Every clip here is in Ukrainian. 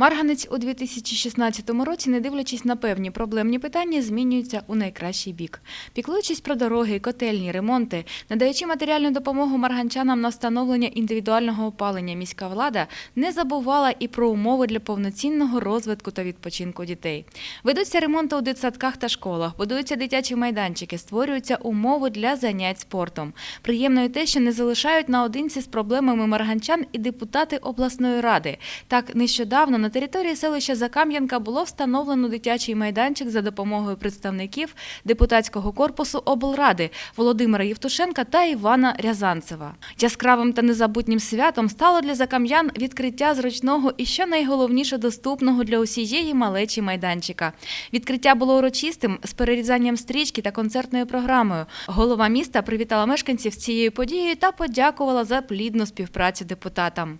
Марганець у 2016 році, не дивлячись на певні проблемні питання, змінюється у найкращий бік. Піклуючись про дороги, котельні, ремонти, надаючи матеріальну допомогу марганчанам на встановлення індивідуального опалення, міська влада не забувала і про умови для повноцінного розвитку та відпочинку дітей. Ведуться ремонти у дитсадках та школах, будуються дитячі майданчики, створюються умови для занять спортом. Приємно і те, що не залишають наодинці з проблемами марганчан і депутати обласної ради. Так, нещодавно на території селища Закам'янка було встановлено дитячий майданчик за допомогою представників депутатського корпусу облради Володимира Євтушенка та Івана Рязанцева. Яскравим та незабутнім святом стало для закам'ян відкриття зручного і що найголовніше доступного для усієї малечі майданчика. Відкриття було урочистим з перерізанням стрічки та концертною програмою. Голова міста привітала мешканців цією подією та подякувала за плідну співпрацю депутатам.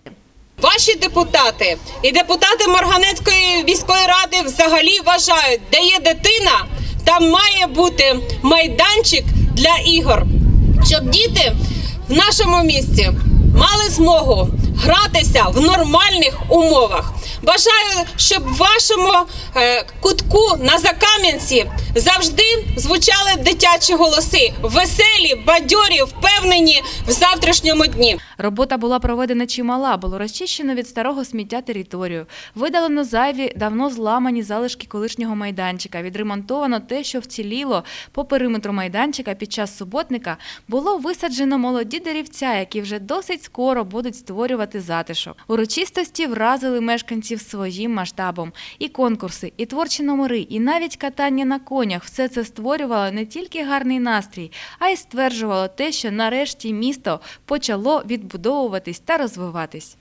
Ваші депутати і депутати Марганецької військової ради взагалі вважають, де є дитина, там має бути майданчик для ігор, щоб діти в нашому місті мали змогу гратися в нормальних умовах. Бажаю, щоб в вашому е, кутку на Закам'янці завжди звучали дитячі голоси, веселі, бадьорі, впевнені в завтрашньому дні. Робота була проведена чимала, було розчищено від старого сміття територію, видалено зайві, давно зламані залишки колишнього майданчика, відремонтовано те, що вціліло по периметру майданчика під час суботника, було висаджено молоді деревця, які вже досить скоро будуть створювати затишок. Урочистості вразили мешканців своїм масштабом. І конкурси, і творчі номери, і навіть катання на конях все це створювало не тільки гарний настрій, а й стверджувало те, що нарешті місто почало відбудовуватись та розвиватись.